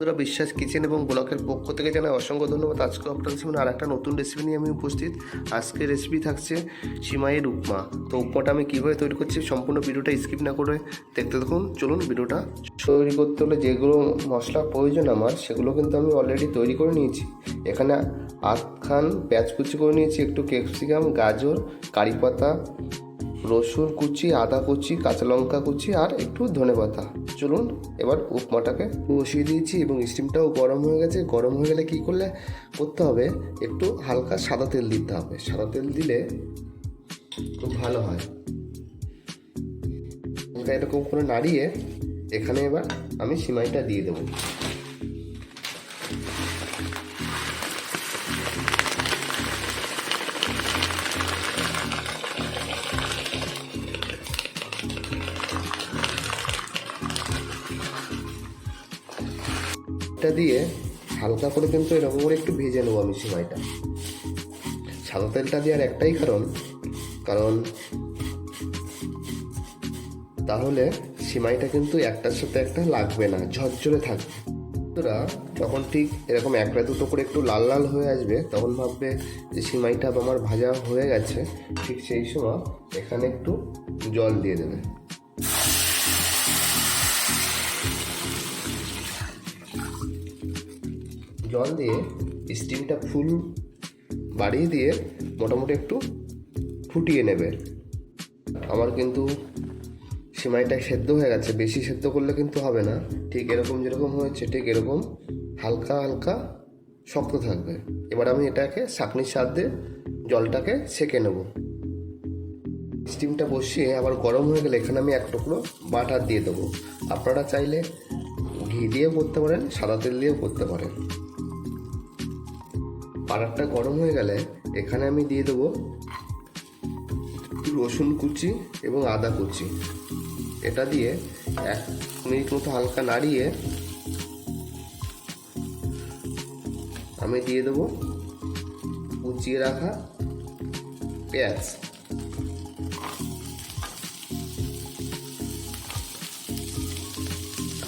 বন্ধুরা, বিশ্বাস কিচেন এবং ব্লকের পক্ষ থেকে জানাই অসংখ্য ধন্যবাদ। আজকে আপনাদের সামনে আর একটা নতুন রেসিপি নিয়ে আমি উপস্থিত। আজকে রেসিপি থাকছে সিমাইয়ের উপমা। তো উপমাটা আমি কীভাবে তৈরি করছি সম্পূর্ণ ভিডিওটা স্কিপ না করে দেখতে দেখুন চলুন ভিডিওটা তৈরি করতে হলে যেগুলো মশলা প্রয়োজন আমার, সেগুলো কিন্তু আমি অলরেডি তৈরি করে নিয়েছি। এখানে আটখান পেঁয়াজ কুচি করে নিয়েছি, একটু ক্যাপসিকাম গাজর, কারি পাতা, রসুন কুচি, আদা কুচি, কাঁচা লঙ্কা কুচি আর একটু ধনে পাতা। চলুন, এবার উপমাটাকে বসিয়ে দিয়েছি এবং স্টিমটাও গরম হয়ে গেছে। গরম হয়ে গেলে কী করলে? করতে হবে, একটু হালকা সাদা তেল দিতে হবে। সাদা তেল দিলে খুব ভালো হয়। এরকম করে নাড়িয়ে এখানে এবার আমি সিমাইটা দিয়ে দেবো। এটা দিয়ে হালকা করে কিন্তু এরকম করে একটু ভেজে নেব আমি সিমাইটা। সাদা তেলটা দেওয়ার একটাই কারণ কারণ তাহলে সিমাইটা কিন্তু একটার সাথে একটা লাগবে না, ঝরঝরে থাকবে। বন্ধুরা, যখন ঠিক এরকম একটা দুটো করে একটু লাল লাল হয়ে আসবে, তখন ভাববে যে সিমাইটা আমার ভাজা হয়ে গেছে, ঠিক সেই সময় এখানে একটু জল দিয়ে দেবে। জল দিয়ে স্টিমটা ফুল বাড়িয়ে দিয়ে মোটামুটি একটু ফুটিয়ে নেবে। আমার কিন্তু সিমাইটা সেদ্ধ হয়ে গেছে। বেশি সেদ্ধ করলে কিন্তু হবে না। ঠিক এরকম যেরকম হয়েছে, ঠিক এরকম হালকা হালকা শক্ত থাকবে। এবার আমি এটাকে ছাঁকনির সাহায্যে জলটাকে সেকে নেব। স্টিমটা বসিয়ে আবার গরম হয়ে গেলে এখানে আমি এক টুকরো বাটার দিয়ে দেবো। আপনারা চাইলে ঘি দিয়েও করতে পারেন, সাদা তেল দিয়েও করতে পারেন। বাটারটা গরম হয়ে গেলে এখানে আমি দিয়ে দেবো রসুন কুচি এবং আদা কুচি। এটা দিয়ে এক মিনিট মতো হালকা নাড়িয়ে আমি দিয়ে দেবো কুচিয়ে রাখা পেঁয়াজ।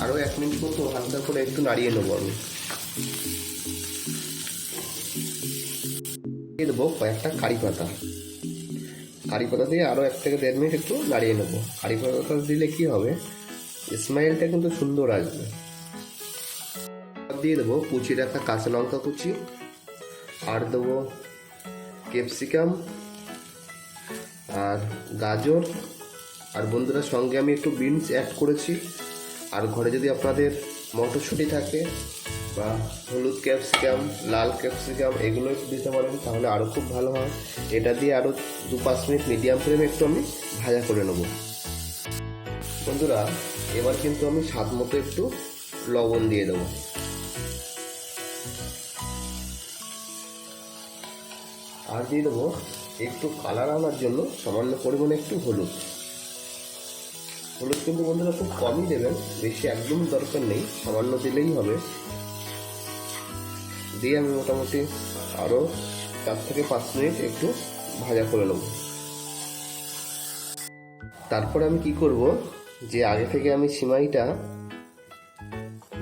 আরও এক মিনিট মতো হালকা করে একটু নাড়িয়ে নেব আমি। দিয়ে দেবো কয়েকটা কারি পাতা। কারি পাতা দিয়ে আরও এক থেকে দেড় মিনিট একটু নাড়িয়ে নেব। কারি পাতা দিলে কি হবে? স্মাইলটা কিন্তু সুন্দর আসবে। দিয়ে দেবো কুচি রাখা কাঁচা লঙ্কা কুচি। আর দেবো ক্যাপসিকাম আর গাজর। আর বন্ধুরা, সঙ্গে আমি একটু বিনস অ্যাড করেছি। আর ঘরে যদি আপনাদের মটরশুঁটি থাকে বা হলুদ ক্যাপসিকাম, লাল ক্যাপসিকাম এগুলো একটু দিতে পারেন তাহলে আরও খুব ভালো হয়। এটা দিয়ে আরও দু পাঁচ মিনিট মিডিয়াম ফ্লেমে একটু আমি ভাজা করে নেব। বন্ধুরা, এবার কিন্তু আমি স্বাদ মতো একটু লবণ দিয়ে দেবো। আর দিয়ে দেবো একটু কালার আনার জন্য সামান্য পরিমাণে একটু হলুদ। হলুদ কিন্তু বন্ধুরা খুব কমই দেবেন, বেশি একদম দরকার নেই, সামান্য দিলেই হবে। দিয়ে আমি মোটামুটি আরও চার থেকে পাঁচ মিনিট একটু ভাজা করে নেব। তারপরে আমি কি করব, যে আগে থেকে আমি সিমাইটা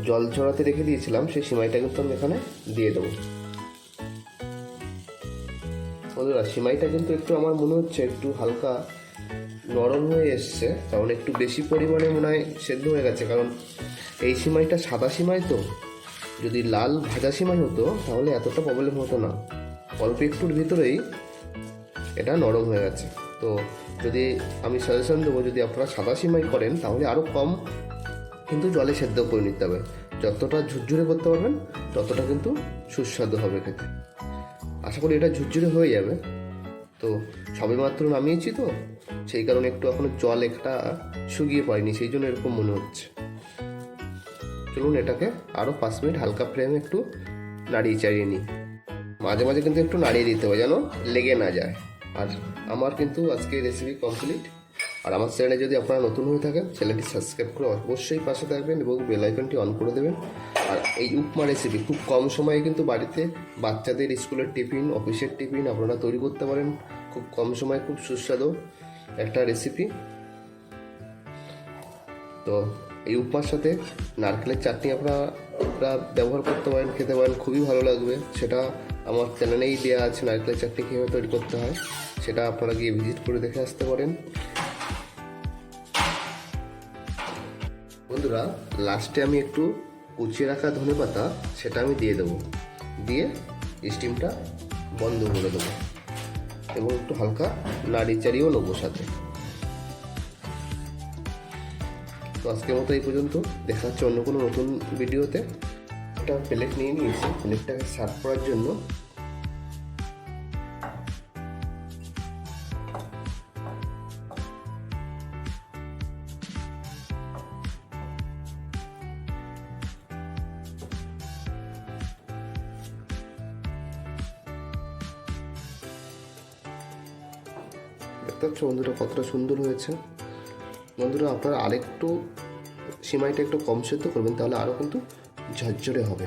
জল ঝরাতে রেখে দিয়েছিলাম, সেই সিমাইটা কিন্তু আমি এখানে দিয়ে দেবো। বন্ধুরা, সিমাইটা কিন্তু একটু আমার মনে হচ্ছে একটু হালকা নরম হয়ে এসছে, কারণ একটু বেশি পরিমাণে মনে হয় সেদ্ধ হয়ে গেছে, কারণ এই সিমাইটা সাদা সিমাই তো যদি লাল ভাজা সিমাই হতো, তাহলে এতটা প্রবলেম হতো না। অল্প একটুর ভিতরেই এটা নরম হয়ে গেছে। তো যদি আমি সাজেশন দেবো, যদি আপনারা সাদা সিমাই করেন, তাহলে আরও কম কিন্তু জলে সেদ্ধ করে নিতে হবে। যতটা ঝুরঝুরে করতে পারবেন, ততটা কিন্তু সুস্বাদু হবে খেতে। আশা করি এটা ঝুরঝুরে হয়ে যাবে। তো সবেমাত্র নামিয়েছি তো, সেই কারণে একটু এখনও জল একটা শুকিয়ে পাইনি সেই জন্য এরকম মনে হচ্ছে। চলুন এটাকে আরও পাঁচ মিনিট হালকা ফ্লেমে একটু নাড়িয়ে চাড়িয়ে নিই। মাঝে মাঝে কিন্তু একটু নাড়িয়ে দিতে হবে যেন লেগে না যায়। আর আমার কিন্তু আজকে রেসিপি কমপ্লিট আর আমার চ্যানেলে যদি আপনারা নতুন হয়ে থাকেন চ্যানেলটি সাবস্ক্রাইব করে অবশ্যই পাশে থাকবেন এবং বেল আইকনটি অন করে দেবেন। আর এই উপমা রেসিপি খুব কম সময়ে কিন্তু বাড়িতে বাচ্চাদের স্কুলের টিফিন, অফিসের টিফিন আপনারা তৈরি করতে পারেন। খুব কম সময়ে খুব সুস্বাদু একটা রেসিপি তো এই উপমার সাথে নারকেলের চাটনি আপনারা ব্যবহার করতে পারেন, খেতে পারেন, খুবই ভালো লাগবে। সেটা আমার চ্যানেলেই দেওয়া আছে, নারকেলের চাটনি কীভাবে তৈরি করতে হয়, সেটা আপনারা গিয়ে ভিজিট করে দেখে আসতে পারেন। বন্ধুরা লাস্টে আমি একটু কুচিয়ে রাখা ধনে পাতা, সেটা আমি দিয়ে দেবো। দিয়ে স্টিমটা বন্ধ করে দেবো। এবং একটু হালকা নাড়ি চাড়িয়েও নেব সাথে। তো আজকের মতো এই পর্যন্ত। দেখা হচ্ছে অন্য কোনো নতুন ভিডিওতে। একটা প্লেট নিয়ে নিয়েছি। প্লেটটাকে সার্ভ করার জন্য। দেখতে পাচ্ছ বন্ধুরা কতটা সুন্দর হয়েছে। বন্ধুরা আপনারা আরেকটু সিমাইটা একটু কম সেদ্ধ করবেন তাহলে আরও কিন্তু ঝরঝরে হবে।